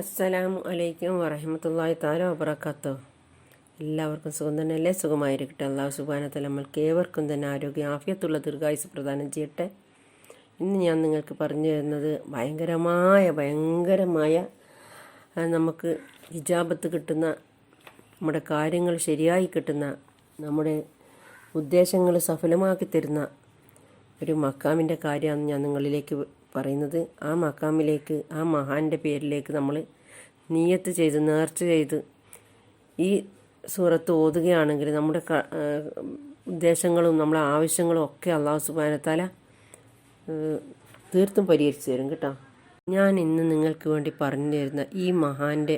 അസ്സലാമു അലൈക്കും വറഹമത്തല്ലാഹി താല വബറക്കാത്തോ എല്ലാവർക്കും സുഖം തന്നെയല്ലേ സുഖമായിരിക്കട്ടെ. അള്ളാഹു സുബാനത്തല്ല നമ്മൾക്ക് ഏവർക്കും തന്നെ ആരോഗ്യ ആഫിയത്തുള്ള ദീർഘായുസ് പ്രദാനം ചെയ്യട്ടെ. ഇന്ന് ഞാൻ നിങ്ങൾക്ക് പറഞ്ഞു തരുന്നത് ഭയങ്കരമായ ഭയങ്കരമായ നമുക്ക് ഹിജാബത്ത് കിട്ടുന്ന നമ്മുടെ കാര്യങ്ങൾ ശരിയായി കിട്ടുന്ന നമ്മുടെ ഉദ്ദേശങ്ങൾ സഫലമാക്കി തരുന്ന ഒരു മക്കാമിന്റെ കാര്യമാണ് ഞാൻ നിങ്ങളിലേക്ക് പറയുന്നത് ആ മക്കാമിലേക്ക് ആ മഹാന്റെ പേരിലേക്ക് നമ്മൾ നീയത്ത് ചെയ്ത് നേർച്ച ചെയ്ത് ഈ സൂറത്ത് ഓതുകയാണെങ്കിൽ നമ്മുടെ ഉദ്ദേശങ്ങളും നമ്മുടെ ആവശ്യങ്ങളും ഒക്കെ അള്ളാഹു സുബാനത്താല തീർത്തും പരിഹരിച്ചു തരും കേട്ടോ. ഞാൻ ഇന്ന് നിങ്ങൾക്ക് വേണ്ടി പറഞ്ഞു തരുന്ന ഈ മഹാന്റെ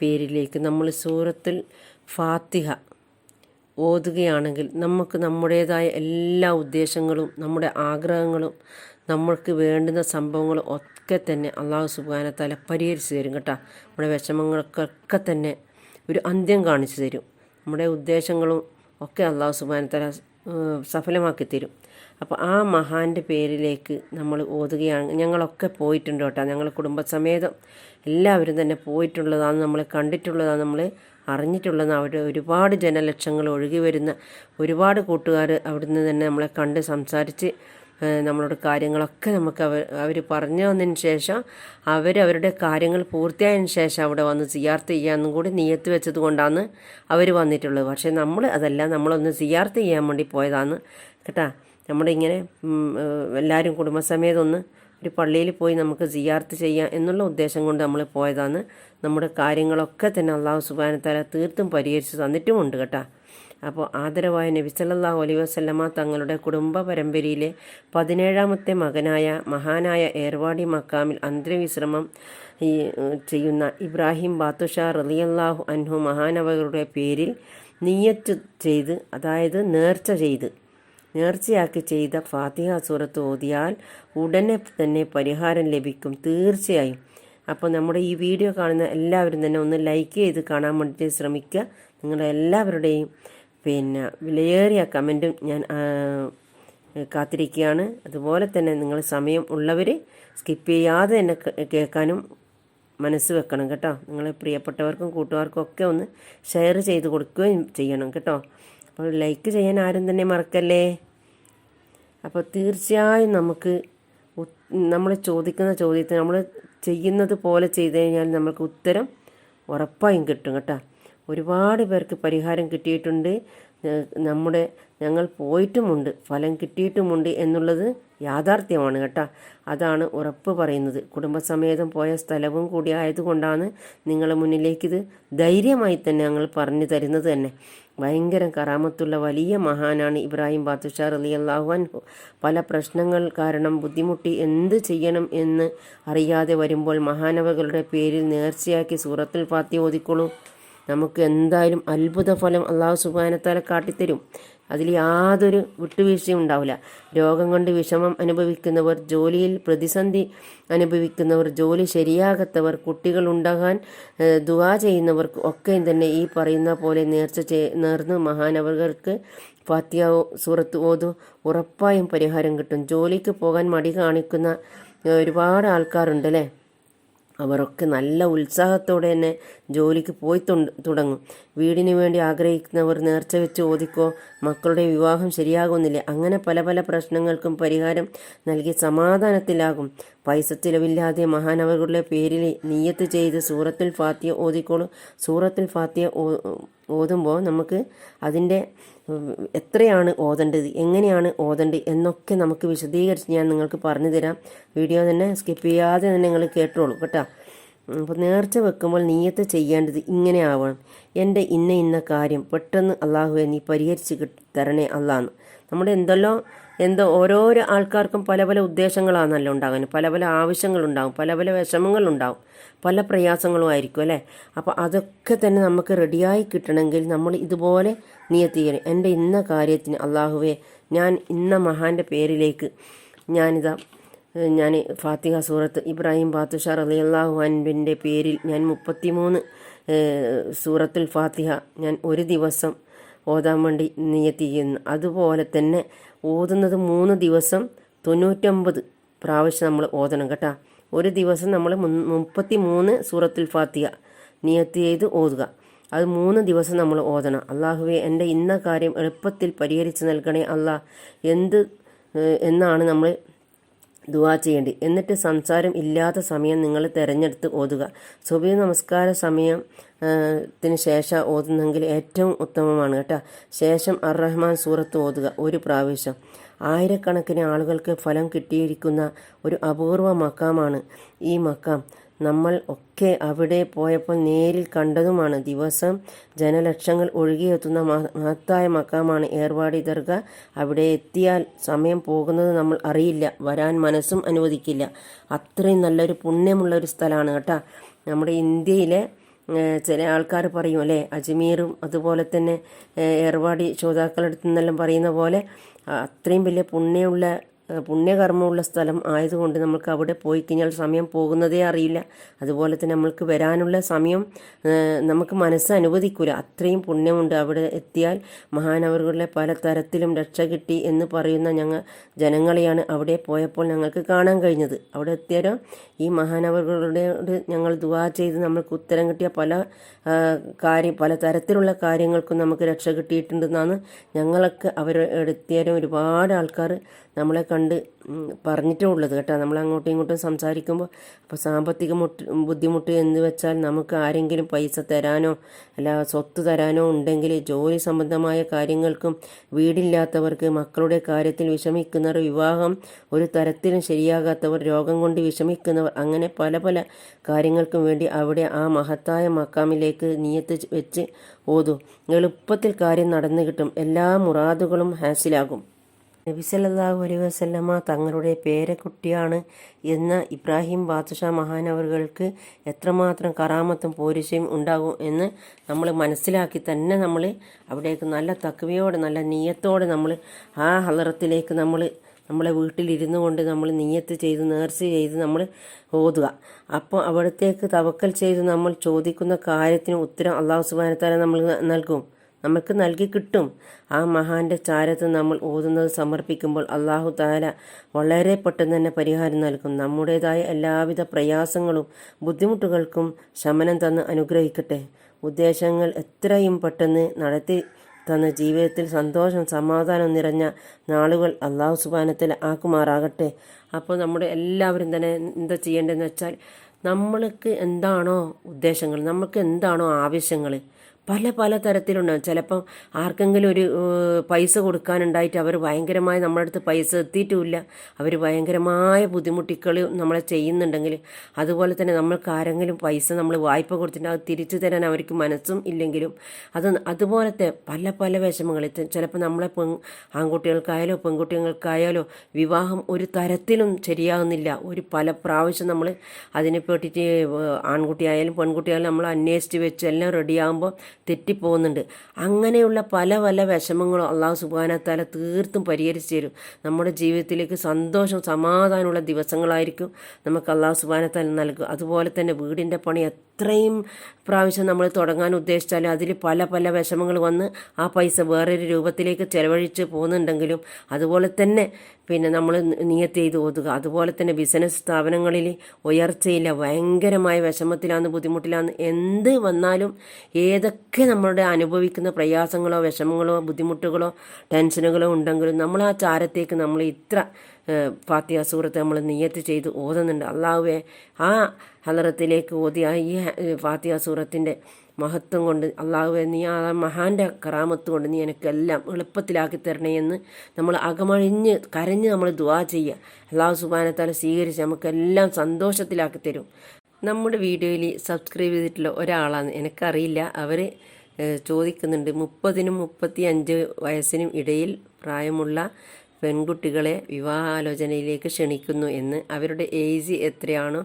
പേരിലേക്ക് നമ്മൾ സൂറത്തിൽ ഫാത്തിഹ ഓതുകയാണെങ്കിൽ നമുക്ക് നമ്മുടേതായ എല്ലാ ഉദ്ദേശങ്ങളും നമ്മുടെ ആഗ്രഹങ്ങളും നമ്മൾക്ക് വേണ്ടുന്ന സംഭവങ്ങൾ ഒക്കെ തന്നെ അള്ളാഹു സുബാനത്താല പരിഹരിച്ചു തരും കേട്ടോ. നമ്മുടെ വിഷമങ്ങൾക്കൊക്കെ തന്നെ ഒരു അന്ത്യം കാണിച്ചു തരും. നമ്മുടെ ഉദ്ദേശങ്ങളും ഒക്കെ അള്ളാഹു സുബാനത്താല സഫലമാക്കി തരും. അപ്പോൾ ആ മഹാന്റെ പേരിലേക്ക് നമ്മൾ ഓതുകയാണ്. ഞങ്ങളൊക്കെ പോയിട്ടുണ്ട് കേട്ടോ. ഞങ്ങൾ കുടുംബസമേതം എല്ലാവരും തന്നെ പോയിട്ടുള്ളതാണ് നമ്മൾ കണ്ടിട്ടുള്ളതാണ് നമ്മൾ അറിഞ്ഞിട്ടുള്ളതാണ്. അവിടെ ഒരുപാട് ജനലക്ഷങ്ങൾ ഒഴുകി വരുന്ന ഒരുപാട് കൂട്ടുകാർ അവിടുന്ന് തന്നെ നമ്മളെ കണ്ട് സംസാരിച്ച് നമ്മളോട് കാര്യങ്ങളൊക്കെ നമുക്ക് അവർ അവർ പറഞ്ഞു തന്നതിന് ശേഷം അവർ അവരുടെ കാര്യങ്ങൾ പൂർത്തിയായതിന് ശേഷം അവിടെ വന്ന് സിയാർത്ത് ചെയ്യാമെന്നും കൂടി നിയത്ത് വെച്ചത് കൊണ്ടാണ് അവർ വന്നിട്ടുള്ളത്. പക്ഷേ നമ്മൾ അതല്ല നമ്മളൊന്ന് സിയാർത്ത് ചെയ്യാൻ വേണ്ടി പോയതാണ് കേട്ടാ. നമ്മളിങ്ങനെ എല്ലാവരും കുടുംബസമേതൊന്ന് ഒരു പള്ളിയിൽ പോയി നമുക്ക് സിയാർത്ത് ചെയ്യാം എന്നുള്ള ഉദ്ദേശം കൊണ്ട് നമ്മൾ പോയതാണ് നമ്മുടെ കാര്യങ്ങളൊക്കെ തന്നെ അള്ളാഹു സുബാനത്താല തീർത്തും പരിഹരിച്ച് തന്നിട്ടുമുണ്ട് കേട്ടാ. അപ്പോൾ ആദരവായ നബി സല്ലല്ലാഹു അലൈ വസല്ലമ തങ്ങളുടെ കുടുംബ പരമ്പരയിലെ പതിനേഴാമത്തെ മകനായ മഹാനായ ഏർവാടി മക്കാമിൽ അന്ത്യവിശ്രമം ചെയ്യുന്ന ഇബ്രാഹിം ബാത്തുഷാ റളിയല്ലാഹു അൻഹു മഹാനവകളുടെ പേരിൽ നീയത്ത് ചെയ്ത് അതായത് നേർച്ച ചെയ്ത് നേർച്ചയാക്കി ചെയ്ത ഫാത്തിഹ സൂറത്ത് ഓതിയാൽ ഉടനെ തന്നെ പരിഹാരം ലഭിക്കും തീർച്ചയായും. അപ്പോൾ നമ്മുടെ ഈ വീഡിയോ കാണുന്ന എല്ലാവരും തന്നെ ഒന്ന് ലൈക്ക് ചെയ്ത് കാണാൻ വേണ്ടിയിട്ട് ശ്രമിക്കുക. നിങ്ങളുടെ എല്ലാവരുടെയും പിന്നെ വിലയേറിയ കമന്റും ഞാൻ കാത്തിരിക്കുകയാണ്. അതുപോലെ തന്നെ നിങ്ങൾ സമയം ഉള്ളവർ സ്കിപ്പ് ചെയ്യാതെ തന്നെ കേൾക്കാനും മനസ്സ് വെക്കണം കേട്ടോ. നിങ്ങളെ പ്രിയപ്പെട്ടവർക്കും കൂട്ടുകാർക്കും ഒക്കെ ഒന്ന് ഷെയർ ചെയ്ത് കൊടുക്കുകയും ചെയ്യണം കേട്ടോ. അപ്പോൾ ലൈക്ക് ചെയ്യാൻ ആരും തന്നെ മറക്കല്ലേ? അപ്പോൾ തീർച്ചയായും നമുക്ക് നമ്മൾ ചോദിക്കുന്ന ചോദ്യത്തിന് നമ്മൾ ചെയ്യുന്നത് പോലെ ചെയ്ത് കഴിഞ്ഞാൽ നമുക്ക് ഉത്തരം ഉറപ്പായും കിട്ടും കേട്ടോ. ഒരുപാട് പേർക്ക് പരിഹാരം കിട്ടിയിട്ടുണ്ട്. നമ്മുടെ ഞങ്ങൾ പോയിട്ടുമുണ്ട്. ഫലം കിട്ടിയിട്ടുമുണ്ട് എന്നുള്ളത് യാഥാർത്ഥ്യമാണ് കേട്ടോ. അതാണ് ഉറപ്പ് പറയുന്നത്. കുടുംബസമേതം പോയ സ്ഥലവും കൂടി ആയതുകൊണ്ടാണ് മുന്നിലേക്ക് ഇത് ധൈര്യമായി തന്നെ ഞങ്ങൾ പറഞ്ഞു തരുന്നത് തന്നെ. ഭയങ്കര കറാമത്തുള്ള വലിയ മഹാനാണ് ഇബ്രാഹിം ബാത്തുഷാ അലി അൻഹു. പല പ്രശ്നങ്ങൾ കാരണം ബുദ്ധിമുട്ടി എന്ത് ചെയ്യണം എന്ന് അറിയാതെ വരുമ്പോൾ മഹാനവകളുടെ പേരിൽ നേർച്ചയാക്കി സൂറത്തിൽ പാത്തി ഓതിക്കോളൂ നമുക്ക് എന്തായാലും അത്ഭുത ഫലം അള്ളാഹു സുബാനത്താല കാട്ടിത്തരും. അതിൽ യാതൊരു വിട്ടുവീഴ്ചയും ഉണ്ടാവില്ല. രോഗം കൊണ്ട് വിഷമം അനുഭവിക്കുന്നവർ ജോലിയിൽ പ്രതിസന്ധി അനുഭവിക്കുന്നവർ ജോലി ശരിയാകാത്തവർ കുട്ടികൾ ഉണ്ടാകാൻ ദുവാ ചെയ്യുന്നവർക്ക് ഒക്കെ തന്നെ ഈ പറയുന്ന പോലെ നേർച്ച ചെ നേർന്ന് മഹാനവർക്ക് ഫാത്തിയ സൂറത്ത് ഓതു ഉറപ്പായും പരിഹാരം കിട്ടും. ജോലിക്ക് പോകാൻ മടി കാണിക്കുന്ന ഒരുപാട് ആൾക്കാരുണ്ട് അല്ലേ അവരൊക്കെ നല്ല ഉത്സാഹത്തോടെ തന്നെ ജോലിക്ക് പോയി തുടങ്ങും. വീടിന് വേണ്ടി ആഗ്രഹിക്കുന്നവർ നേർച്ച വെച്ച് ഓദിക്കോ മക്കളുടെ വിവാഹം ശരിയാകുന്നില്ല. അങ്ങനെ പല പല പ്രശ്നങ്ങൾക്കും പരിഹാരം നൽകി സമാധാനത്തിലാകും. പൈസ ചിലവില്ലാതെ മഹാനവരുടെ പേരിൽ നീയത്ത് ചെയ്ത് സൂറത്തുൽ ഫാത്തിയ ഓതിക്കോളും. സൂറത്തുൽ ഫാത്തിയ ഓതുമ്പോൾ നമുക്ക് അതിന്റെ എത്രയാണ് ഓതേണ്ടത് എങ്ങനെയാണ് ഓതേണ്ടത് എന്നൊക്കെ നമുക്ക് വിശദീകരിച്ച് ഞാൻ നിങ്ങൾക്ക് പറഞ്ഞു തരാം. വീഡിയോ തന്നെ സ്കിപ്പ് ചെയ്യാതെ തന്നെ നിങ്ങൾ കേട്ടോളൂ കേട്ടോ. അപ്പോൾ നേർച്ച വെക്കുമ്പോൾ നീയത്ത് ചെയ്യേണ്ടത് ഇങ്ങനെ ആവണം. എന്റെ ഇന്ന ഇന്ന കാര്യം പെട്ടെന്ന് അള്ളാഹുവെ നീ പരിഹരിച്ച് തരണേ അള്ളാന്ന്. നമ്മുടെ എന്തെല്ലോ എന്തോ ഓരോരോ ആൾക്കാർക്കും പല പല ഉദ്ദേശങ്ങളാണല്ലോ ഉണ്ടാകാൻ പല പല ആവശ്യങ്ങളുണ്ടാകും പല പല വിഷമങ്ങളുണ്ടാകും പല പ്രയാസങ്ങളും ആയിരിക്കും അല്ലേ? അപ്പോൾ അതൊക്കെ തന്നെ നമുക്ക് റെഡിയായി കിട്ടണമെങ്കിൽ നമ്മൾ ഇതുപോലെ നിയത്ത് ചെയ്യണം. എന്റെ ഇന്ന കാര്യത്തിന് അള്ളാഹുവെ ഞാൻ ഇന്ന മഹാന്റെ പേരിലേക്ക് ഞാനിതാ ഞാൻ ഫാത്തിഹ സൂറത്ത് ഇബ്രാഹിം അലി അള്ളാഹു അൻബിന്റെ പേരിൽ ഞാൻ മുപ്പത്തിമൂന്ന് സൂറത്തുൽ ഫാത്തിഹ ഞാൻ ഒരു ദിവസം ഓതാൻ വേണ്ടി നിയത്തി ചെയ്യുന്നു. അതുപോലെ തന്നെ ഓതുന്നത് മൂന്ന് ദിവസം തൊണ്ണൂറ്റൊമ്പത് പ്രാവശ്യം നമ്മൾ ഓതണം കേട്ടോ. ഒരു ദിവസം നമ്മൾ മുപ്പത്തി മൂന്ന് സൂറത്തുൽ ഫാത്തിഹ നിയത്തി ചെയ്ത് ഓതുക. അത് മൂന്ന് ദിവസം നമ്മൾ ഓതണം. അള്ളാഹുവെ എന്റെ ഇന്ന കാര്യം എളുപ്പത്തിൽ പരിഹരിച്ച് നൽകണേ അല്ലാ എന്ത് എന്നാണ് നമ്മൾ ദുവാ ചെയ്യേണ്ടി. എന്നിട്ട് സംസാരം ഇല്ലാത്ത സമയം നിങ്ങൾ തിരഞ്ഞെടുത്ത് ഓതുക. സുബഹി നമസ്കാര സമയം ത്തിന് ശേഷം ഓതുന്നെങ്കിൽ ഏറ്റവും ഉത്തമമാണ് കേട്ടോ. ശേഷം അർ റഹ്മാൻ സൂറത്ത് ഓതുക ഒരു പ്രാവശ്യം. ആയിരക്കണക്കിന് ആളുകൾക്ക് ഫലം കിട്ടിയിരിക്കുന്ന ഒരു അപൂർവ മക്കാമാണ് ഈ മക്കാം. നമ്മൾ ഒക്കെ അവിടെ പോയപ്പോൾ നേരിൽ കണ്ടതുമാണ്. ദിവസം ജനലക്ഷങ്ങൾ ഒഴുകിയെത്തുന്ന മഹ- മഹത്തായ മക്കാമാണ് ഏർവാടി ദർഗ. അവിടെ എത്തിയാൽ സമയം പോകുന്നത് നമ്മൾ അറിയില്ല. വരാൻ മനസ്സും അനുവദിക്കില്ല. അത്രയും നല്ലൊരു പുണ്യമുള്ള ഒരു സ്ഥലമാണ് കേട്ടോ. നമ്മുടെ ഇന്ത്യയിലെ ചില ആൾക്കാർ പറയും അല്ലേ? അജ്മീറും അതുപോലെ തന്നെ ഏർവാടി ശ്രോതാക്കളടുത്ത് നിന്നെല്ലാം പറയുന്ന പോലെ അത്രയും വലിയ പുണ്യമുള്ള പുണ്യകർമ്മമുള്ള സ്ഥലം ആയതുകൊണ്ട് നമുക്ക് അവിടെ പോയി കഴിഞ്ഞാൽ സമയം പോകുന്നതേ അറിയില്ല. അതുപോലെ തന്നെ നമ്മൾക്ക് വരാനുള്ള സമയം നമുക്ക് മനസ്സ് അനുവദിക്കൂല. അത്രയും പുണ്യമുണ്ട് അവിടെ എത്തിയാൽ. മഹാനവറുകളിലെ പല തരത്തിലും രക്ഷ കിട്ടി എന്ന് പറയുന്ന ഞങ്ങൾ ജനങ്ങളെയാണ് അവിടെ പോയപ്പോൾ ഞങ്ങൾക്ക് കാണാൻ കഴിഞ്ഞത്. അവിടെ എത്തിയാലും? ഈ മഹാനവറുകളുടെ ഞങ്ങൾ ദുവാ ചെയ്ത് നമ്മൾക്ക് ഉത്തരം കിട്ടിയ പല കാര്യം പല തരത്തിലുള്ള കാര്യങ്ങൾക്കും നമുക്ക് രക്ഷ കിട്ടിയിട്ടുണ്ടെന്നാണ് ഞങ്ങളൊക്കെ അവരെടുത്തിയാലും ഒരുപാട് ആൾക്കാർ നമ്മളെ കണ്ട് പറഞ്ഞിട്ടേ ഉള്ളത് കേട്ടോ. നമ്മൾ അങ്ങോട്ടും ഇങ്ങോട്ടും സംസാരിക്കുമ്പോൾ അപ്പോൾ സാമ്പത്തിക മുട്ട് ബുദ്ധിമുട്ട് എന്ന് വെച്ചാൽ നമുക്ക് ആരെങ്കിലും പൈസ തരാനോ അല്ല സ്വത്ത് തരാനോ ഉണ്ടെങ്കിൽ ജോലി സംബന്ധമായ കാര്യങ്ങൾക്കും വീടില്ലാത്തവർക്ക് മക്കളുടെ കാര്യത്തിൽ വിഷമിക്കുന്നവർ വിവാഹം ഒരു തരത്തിലും ശരിയാകാത്തവർ രോഗം കൊണ്ട് വിഷമിക്കുന്നവർ അങ്ങനെ പല പല കാര്യങ്ങൾക്കും വേണ്ടി അവിടെ ആ മഹത്തായ മക്കാമിലേക്ക് നീയത്ത് വെച്ച് ഓതു. എളുപ്പത്തിൽ കാര്യം നടന്നു കിട്ടും. എല്ലാ മുറാദുകളും ഹാസിലാകും. നബി അലൈ അലൈഹി വസല്ലമ തങ്ങളുടെ പേരക്കുട്ടിയാണ് എന്ന ഇബ്രാഹിം ബാദുഷാ മഹാനവറുകൾക്ക് എത്രമാത്രം കറാമത്തും പോരിശയും ഉണ്ടാകും എന്ന് നമ്മൾ മനസ്സിലാക്കി തന്നെ നമ്മൾ അവിടേക്ക് നല്ല തക്കവയോടെ നല്ല നീയത്തോടെ നമ്മൾ ആ ഹലറത്തിലേക്ക് നമ്മൾ നമ്മളെ വീട്ടിലിരുന്നു കൊണ്ട് നമ്മൾ നീയത്ത് ചെയ്ത് നേർച്ച ചെയ്ത് നമ്മൾ ഓതുക. അപ്പോൾ അവിടത്തേക്ക് തവക്കൽ ചെയ്ത് നമ്മൾ ചോദിക്കുന്ന കാര്യത്തിന് ഉത്തരം അള്ളാഹു സുബാനത്താല നമ്മൾ നൽകും. നമുക്ക് നൽകി കിട്ടും. ആ മഹാന്റെ ചാരത്ത് നമ്മൾ ഓതുന്നത് സമർപ്പിക്കുമ്പോൾ അള്ളാഹു താല വളരെ പെട്ടെന്ന് തന്നെ പരിഹാരം നൽകും. നമ്മുടേതായ എല്ലാവിധ പ്രയാസങ്ങളും ബുദ്ധിമുട്ടുകൾക്കും ശമനം തന്ന് അനുഗ്രഹിക്കട്ടെ. ഉദ്ദേശങ്ങൾ എത്രയും പെട്ടെന്ന് നടത്തി തന്ന ജീവിതത്തിൽ സന്തോഷം സമാധാനം നിറഞ്ഞ നാളുകൾ അള്ളാഹു സുബാനത്തിൽ ആക്കുമാറാകട്ടെ. അപ്പോൾ നമ്മുടെ എല്ലാവരും തന്നെ എന്താ ചെയ്യേണ്ടതെന്ന് വെച്ചാൽ നമ്മൾക്ക് എന്താണോ ഉദ്ദേശങ്ങൾ നമുക്ക് എന്താണോ ആവശ്യങ്ങൾ പല പല തരത്തിലുണ്ട്. ചിലപ്പം ആർക്കെങ്കിലും ഒരു പൈസ കൊടുക്കാനുണ്ടായിട്ട് അവർ ഭയങ്കരമായി നമ്മുടെ അടുത്ത് പൈസ എത്തിയിട്ടുമില്ല. അവർ ഭയങ്കരമായ ബുദ്ധിമുട്ടിക്കൾ നമ്മളെ ചെയ്യുന്നുണ്ടെങ്കിൽ അതുപോലെ തന്നെ നമ്മൾക്ക് ആരെങ്കിലും പൈസ നമ്മൾ വായ്പ കൊടുത്തിട്ട് അത് തിരിച്ചു തരാൻ അവർക്ക് മനസ്സും ഇല്ലെങ്കിലും അത് അതുപോലത്തെ പല പല വിഷമങ്ങൾ. ചിലപ്പോൾ നമ്മളെ പെൺ ആൺകുട്ടികൾക്കായാലോ പെൺകുട്ടികൾക്കായാലോ വിവാഹം ഒരു തരത്തിലും ശരിയാകുന്നില്ല. ഒരു പല പ്രാവശ്യം നമ്മൾ അതിനെ പറ്റിയിട്ട് ആൺകുട്ടിയായാലും പെൺകുട്ടിയായാലും നമ്മൾ അന്വേഷിച്ച് വെച്ച് എല്ലാം റെഡിയാകുമ്പോൾ തെറ്റിപ്പോകുന്നുണ്ട്. അങ്ങനെയുള്ള പല പല വിഷമങ്ങളും അള്ളാഹു സുബാനത്താല തീർത്തും പരിഹരിച്ചു തരും. നമ്മുടെ ജീവിതത്തിലേക്ക് സന്തോഷം സമാധാനമുള്ള ദിവസങ്ങളായിരിക്കും നമുക്ക് അള്ളാഹു സുബാനത്താല നൽകും അതുപോലെ തന്നെ വീടിന്റെ പണി എത്രയും പ്രാവശ്യം നമ്മൾ തുടങ്ങാൻ ഉദ്ദേശിച്ചാൽ അതിൽ പല പല വിഷമങ്ങൾ വന്ന് ആ പൈസ വേറൊരു രൂപത്തിലേക്ക് ചെലവഴിച്ച് പോകുന്നുണ്ടെങ്കിലും അതുപോലെ തന്നെ പിന്നെ നമ്മൾ നിയത്ത് ചെയ്ത് ഓതുക. അതുപോലെ തന്നെ ബിസിനസ് സ്ഥാപനങ്ങളിൽ ഉയർച്ചയില്ല ഭയങ്കരമായ വിഷമത്തിലാണ് ബുദ്ധിമുട്ടിലാണ് എന്ത് വന്നാലും ഏതൊക്കെ നമ്മളുടെ അനുഭവിക്കുന്ന പ്രയാസങ്ങളോ വിഷമങ്ങളോ ബുദ്ധിമുട്ടുകളോ ടെൻഷനുകളോ ഉണ്ടെങ്കിലും നമ്മൾ ആ ചാരത്തേക്ക് നമ്മൾ ഇത്ര ഫാത്തിയ സൂറത്ത് നമ്മൾ നിയത്ത് ചെയ്ത് ഓതുന്നുണ്ട്. അള്ളാഹുവെ ആ ഹലറത്തിലേക്ക് ഓതി ആ ഈ ഫാത്തിയ സൂറത്തിന്റെ മഹത്വം കൊണ്ട് അള്ളാഹുവെ നീ ആ മഹാന്റെ കറാമത്ത് കൊണ്ട് നീ എനിക്കെല്ലാം എളുപ്പത്തിലാക്കി തരണേ എന്ന് നമ്മൾ അകമഴിഞ്ഞ് കരഞ്ഞ് നമ്മൾ ദുവാ ചെയ്യുക. അള്ളാഹു സുബാനത്താൽ സ്വീകരിച്ച് നമുക്കെല്ലാം സന്തോഷത്തിലാക്കി തരും. നമ്മുടെ വീഡിയോയിൽ സബ്സ്ക്രൈബ് ചെയ്തിട്ടുള്ള ഒരാളാണ്. എനിക്കറിയില്ല. അവർ ചോദിക്കുന്നുണ്ട്. മുപ്പതിനും മുപ്പത്തി അഞ്ച് വയസ്സിനും ഇടയിൽ പ്രായമുള്ള പെൺകുട്ടികളെ വിവാഹാലോചനയിലേക്ക് ക്ഷണിക്കുന്നു എന്ന് അവരുടെ ഏജ് എത്രയാണോ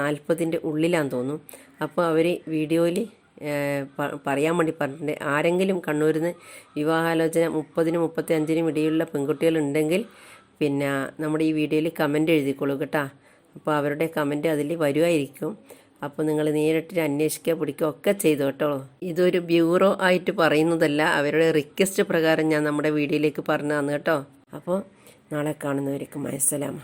നാൽപ്പതിന്റെ ഉള്ളിലാന്ന് തോന്നും അപ്പോൾ അവർ വീഡിയോയിൽ പറയാൻ വേണ്ടി പറഞ്ഞിട്ടുണ്ട്. ആരെങ്കിലും കണ്ണൂരിൽ നിന്ന് വിവാഹാലോചന മുപ്പതിനും മുപ്പത്തി അഞ്ചിനും ഇടയിലുള്ള പെൺകുട്ടികളുണ്ടെങ്കിൽ പിന്നെ നമ്മുടെ ഈ വീഡിയോയിൽ കമന്റ് എഴുതിക്കോളൂ കേട്ടോ. അപ്പോൾ അവരുടെ കമന്റ് അതിൽ വരുമായിരിക്കും അപ്പോൾ നിങ്ങൾ നേരിട്ട് അന്വേഷിക്കുക പിടിക്കുക ഒക്കെ ചെയ്തു കേട്ടോ. ഇതൊരു ബ്യൂറോ ആയിട്ട് പറയുന്നതല്ല അവരുടെ റിക്വസ്റ്റ് പ്രകാരം ഞാൻ നമ്മുടെ വീഡിയോയിലേക്ക് പറഞ്ഞു തന്നു കേട്ടോ. അപ്പോൾ നാളെ കാണുന്നവർക്ക് അസ്സലാമ